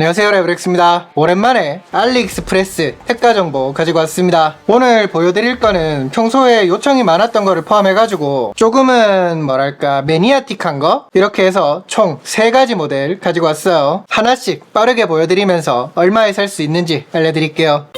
안녕하세요 레브렉스입니다. 오랜만에 알리익스프레스 택가 정보 가지고 왔습니다. 오늘 보여드릴 거는 평소에 요청이 많았던 거를 포함해가지고 조금은 뭐랄까 매니아틱한 거? 이렇게 해서 총 3가지 모델 가지고 왔어요. 하나씩 빠르게 보여드리면서 얼마에 살 수 있는지 알려드릴게요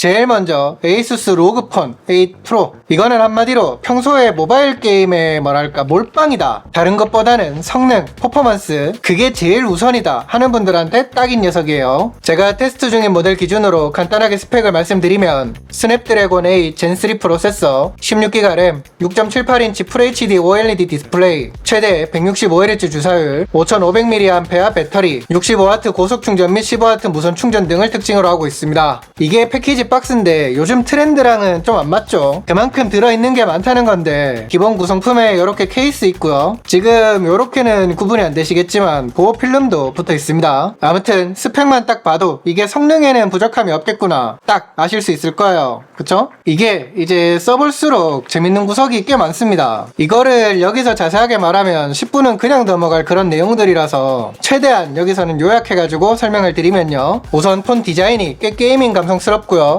제일 먼저 에이수스 로그폰 8 프로. 이거는 한마디로 평소에 모바일 게임의 뭐랄까 몰빵이다. 다른 것보다는 성능, 퍼포먼스 그게 제일 우선이다 하는 분들한테 딱인 녀석이에요. 제가 테스트 중인 모델 기준으로 간단하게 스펙을 말씀드리면 스냅드래곤 8 젠3 프로세서 16기가 램 6.78인치 FHD OLED 디스플레이 최대 165Hz 주사율 5500mAh 배터리 65W 고속 충전 및 15W 무선 충전 등을 특징으로 하고 있습니다. 이게 패키지 박스인데 요즘 트렌드랑은 좀 안 맞죠? 그만큼 들어있는 게 많다는 건데 기본 구성품에 이렇게 케이스 있고요. 지금 이렇게는 구분이 안 되시겠지만 보호 필름도 붙어 있습니다. 아무튼 스펙만 딱 봐도 이게 성능에는 부족함이 없겠구나. 딱 아실 수 있을 거예요. 그쵸? 이게 이제 써볼수록 재밌는 구석이 꽤 많습니다. 이거를 여기서 자세하게 말하면 10분은 그냥 넘어갈 그런 내용들이라서 최대한 여기서는 요약해가지고 설명을 드리면요. 우선 폰 디자인이 꽤 게이밍 감성스럽고요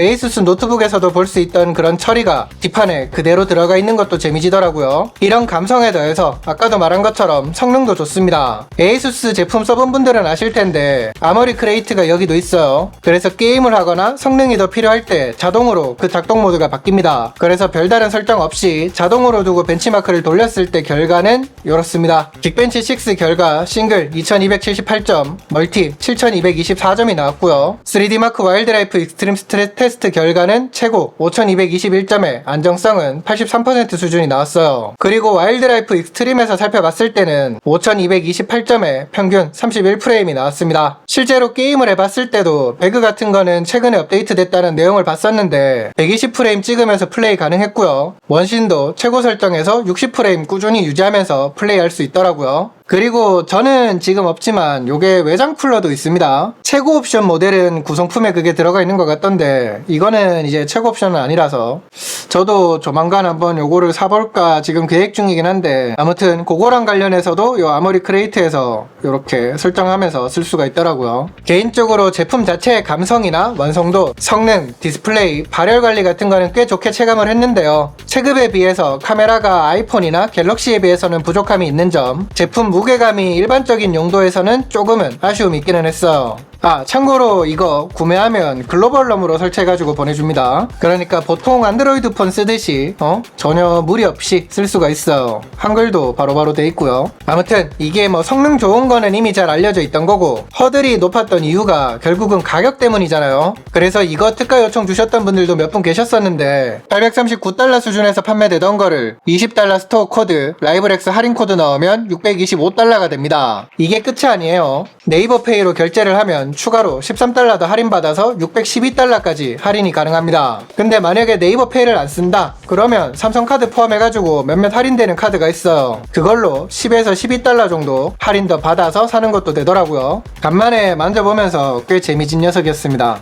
에이수스 노트북에서도 볼 수 있던 그런 처리가 뒷판에 그대로 들어가 있는 것도 재미지더라고요. 이런 감성에 더해서 아까도 말한 것처럼 성능도 좋습니다. 에이수스 제품 써본 분들은 아실 텐데 아머리 크레이트가 여기도 있어요. 그래서 게임을 하거나 성능이 더 필요할 때 자동으로 그 작동 모드가 바뀝니다. 그래서 별다른 설정 없이 자동으로 두고 벤치마크를 돌렸을 때 결과는 이렇습니다. 긱벤치 6 결과 싱글 2278점, 멀티 7224점이 나왔고요. 3D 마크 와일드라이프 익스트림 스트레스 테스트 결과는 최고 5221점에 안정성은 83% 수준이 나왔어요. 그리고 와일드라이프 익스트림에서 살펴봤을 때는 5228점에 평균 31프레임이 나왔습니다. 실제로 게임을 해봤을 때도 배그 같은 거는 최근에 업데이트 됐다는 내용을 봤었는데 120프레임 찍으면서 플레이 가능했고요. 원신도 최고 설정에서 60프레임 꾸준히 유지하면서 플레이할 수 있더라고요. 그리고 저는 지금 없지만 요게 외장 쿨러도 있습니다. 최고 옵션 모델은 구성품에 그게 들어가 있는 것 같던데 이거는 이제 최고 옵션은 아니라서 저도 조만간 한번 요거를 사볼까 지금 계획 중이긴 한데 아무튼 그거랑 관련해서도 요 아머리 크레이트에서 이렇게 설정하면서 쓸 수가 있더라고요. 개인적으로 제품 자체의 감성이나 완성도, 성능, 디스플레이, 발열 관리 같은 거는 꽤 좋게 체감을 했는데요. 체급에 비해서 카메라가 아이폰이나 갤럭시에 비해서는 부족함이 있는 점, 제품 무 게감이 일반적인 용도에서는 조금은 아쉬움이 있기는 했어요. 아, 참고로 이거 구매하면 글로벌럼으로 설치해가지고 보내줍니다. 그러니까 보통 안드로이드 폰 쓰듯이, 어? 전혀 무리 없이 쓸 수가 있어요. 한글도 바로바로 돼 있고요. 아무튼, 이게 뭐 성능 좋은 거는 이미 잘 알려져 있던 거고, 허들이 높았던 이유가 결국은 가격 때문이잖아요. 그래서 이거 특가 요청 주셨던 분들도 몇 분 계셨었는데, 839달러 수준에서 판매되던 거를 20달러 스토어 코드, 라이브렉스 할인 코드 넣으면 625달러가 됩니다. 이게 끝이 아니에요. 네이버 페이로 결제를 하면 추가로 13달러 더 할인받아서 612달러까지 할인이 가능합니다. 근데 만약에 네이버 페이를 안 쓴다? 그러면 삼성카드 포함해가지고 몇몇 할인되는 카드가 있어요. 그걸로 10에서 12달러 정도 할인 더 받아서 사는 것도 되더라고요. 간만에 만져보면서 꽤 재미진 녀석이었습니다.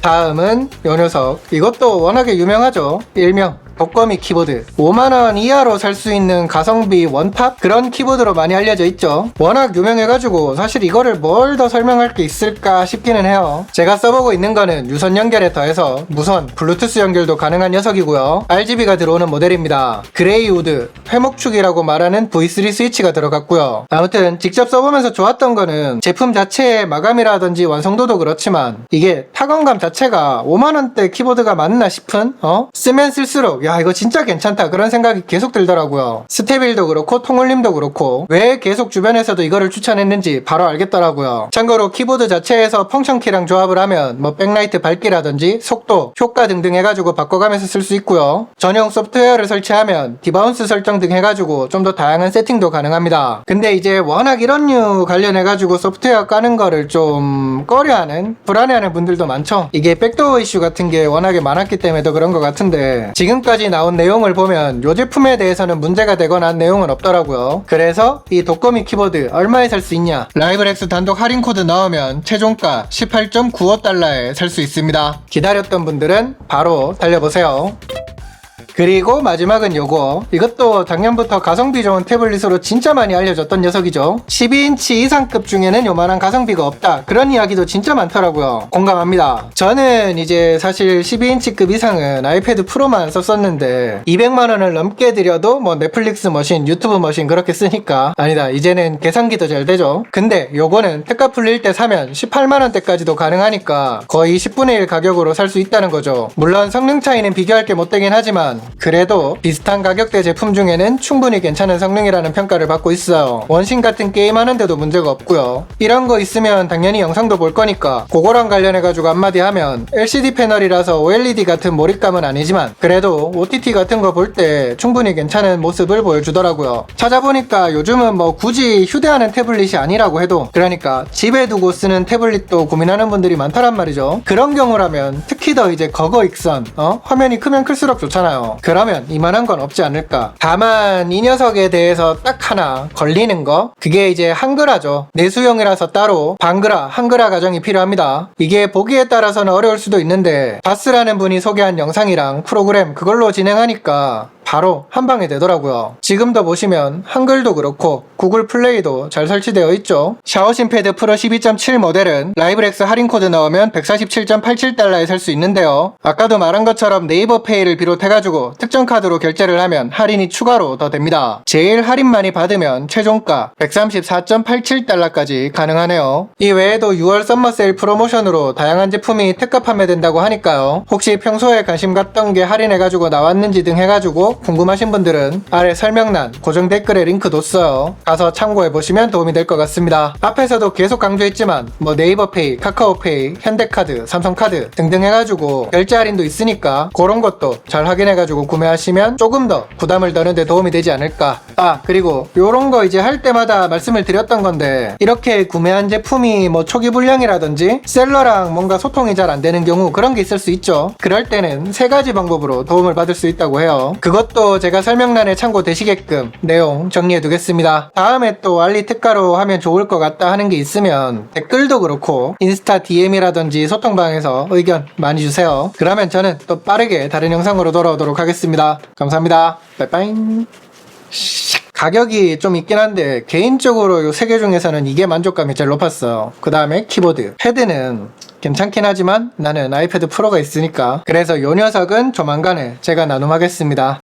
다음은 요 녀석. 이것도 워낙에 유명하죠. 일명 독거미 키보드. 5만원 이하로 살 수 있는 가성비 원탑 그런 키보드로 많이 알려져 있죠. 워낙 유명해가지고 사실 이거를 뭘 더 설명할 게 있을까 싶기는 해요. 제가 써보고 있는 거는 유선 연결에 더해서 무선 블루투스 연결도 가능한 녀석이고요. RGB가 들어오는 모델입니다. 그레이 우드 회목축이라고 말하는 V3 스위치가 들어갔고요. 아무튼 직접 써보면서 좋았던 거는 제품 자체의 마감이라든지 완성도도 그렇지만 이게 타건감 자체가 5만원대 키보드가 맞나 싶은 어? 쓰면 쓸수록 야 이거 진짜 괜찮다. 그런 생각이 계속 들더라고요. 스테빌도 그렇고 통울림도 그렇고 왜 계속 주변에서도 이거를 추천했는지 바로 알겠더라고요. 참고로 키보드 자체에서 펑션키랑 조합을 하면 뭐 백라이트 밝기라든지 속도 효과 등등 해가지고 바꿔가면서 쓸 수 있고요. 전용 소프트웨어를 설치하면 디바운스 설정 등 해가지고 좀 더 다양한 세팅도 가능합니다. 근데 이제 워낙 이런 류 관련해가지고 소프트웨어 까는 거를 좀 꺼려하는 불안해하는 분들도 많죠. 이게 백도어 이슈 같은 게 워낙에 많았기 때문에 더 그런 것 같은데 지금까지 나온 내용을 보면 이 제품에 대해서는 문제가 되거나 한 내용은 없더라고요. 그래서 이 독거미 키보드 얼마에 살 수 있냐? 라이브렉스 단독 할인 코드 넣으면 최종가 18.95달러에 살 수 있습니다. 기다렸던 분들은 바로 달려보세요 그리고 마지막은 요거. 이것도 작년부터 가성비 좋은 태블릿으로 진짜 많이 알려졌던 녀석이죠. 12인치 이상급 중에는 요만한 가성비가 없다. 그런 이야기도 진짜 많더라고요. 공감합니다. 저는 이제 사실 12인치급 이상은 아이패드 프로만 썼었는데 200만원을 넘게 들여도 뭐 넷플릭스 머신 유튜브 머신 그렇게 쓰니까 아니다. 이제는 계산기도 잘 되죠. 근데 요거는 특가 풀릴 때 사면 18만원대까지도 가능하니까 거의 10분의 1 가격으로 살 수 있다는 거죠. 물론 성능 차이는 비교할 게 못되긴 하지만 그래도 비슷한 가격대 제품 중에는 충분히 괜찮은 성능이라는 평가를 받고 있어요. 원신 같은 게임 하는데도 문제가 없고요. 이런 거 있으면 당연히 영상도 볼 거니까 그거랑 관련해가지고 한마디 하면 LCD 패널이라서 OLED 같은 몰입감은 아니지만 그래도 OTT 같은 거 볼 때 충분히 괜찮은 모습을 보여주더라고요. 찾아보니까 요즘은 뭐 굳이 휴대하는 태블릿이 아니라고 해도 그러니까 집에 두고 쓰는 태블릿도 고민하는 분들이 많다란 말이죠. 그런 경우라면 특히 더 이제 거거 익선 어? 화면이 크면 클수록 좋잖아요 그러면 이만한 건 없지 않을까 다만 이 녀석에 대해서 딱 하나 걸리는 거 그게 이제 한글화죠 내수용이라서 따로 방글화 한글화 과정이 필요합니다 이게 보기에 따라서는 어려울 수도 있는데 바스라는 분이 소개한 영상이랑 프로그램 그걸로 진행하니까 바로 한 방에 되더라고요. 지금도 보시면 한글도 그렇고 구글 플레이도 잘 설치되어 있죠. 샤오신 패드 프로 12.7 모델은 라이브렉스 할인 코드 넣으면 147.87달러에 살 수 있는데요. 아까도 말한 것처럼 네이버 페이를 비롯해가지고 특정 카드로 결제를 하면 할인이 추가로 더 됩니다. 제일 할인 많이 받으면 최종가 134.87달러까지 가능하네요. 이 외에도 6월 썸머 세일 프로모션으로 다양한 제품이 특가 판매된다고 하니까요. 혹시 평소에 관심 갔던 게 할인해가지고 나왔는지 등 해가지고 궁금하신 분들은 아래 설명란 고정 댓글에 링크 뒀어요. 가서 참고해보시면 도움이 될 것 같습니다. 앞에서도 계속 강조했지만 뭐 네이버페이, 카카오페이, 현대카드, 삼성카드 등등 해가지고 결제 할인도 있으니까 그런 것도 잘 확인해가지고 구매하시면 조금 더 부담을 더는데 도움이 되지 않을까. 아 그리고 요런 거 이제 할 때마다 말씀을 드렸던 건데 이렇게 구매한 제품이 뭐 초기 불량이라든지 셀러랑 뭔가 소통이 잘 안 되는 경우 그런 게 있을 수 있죠. 그럴 때는 세 가지 방법으로 도움을 받을 수 있다고 해요. 그것도 제가 설명란에 참고되시게끔 내용 정리해 두겠습니다. 다음에 또 알리 특가로 하면 좋을 것 같다 하는 게 있으면 댓글도 그렇고 인스타 DM이라든지 소통방에서 의견 많이 주세요. 그러면 저는 또 빠르게 다른 영상으로 돌아오도록 하겠습니다. 감사합니다. 빠이빠이. 가격이 좀 있긴 한데 개인적으로 이 세 개 중에서는 이게 만족감이 제일 높았어요. 그 다음에 키보드. 헤드는 괜찮긴 하지만 나는 아이패드 프로가 있으니까 그래서 이 녀석은 조만간에 제가 나눔하겠습니다.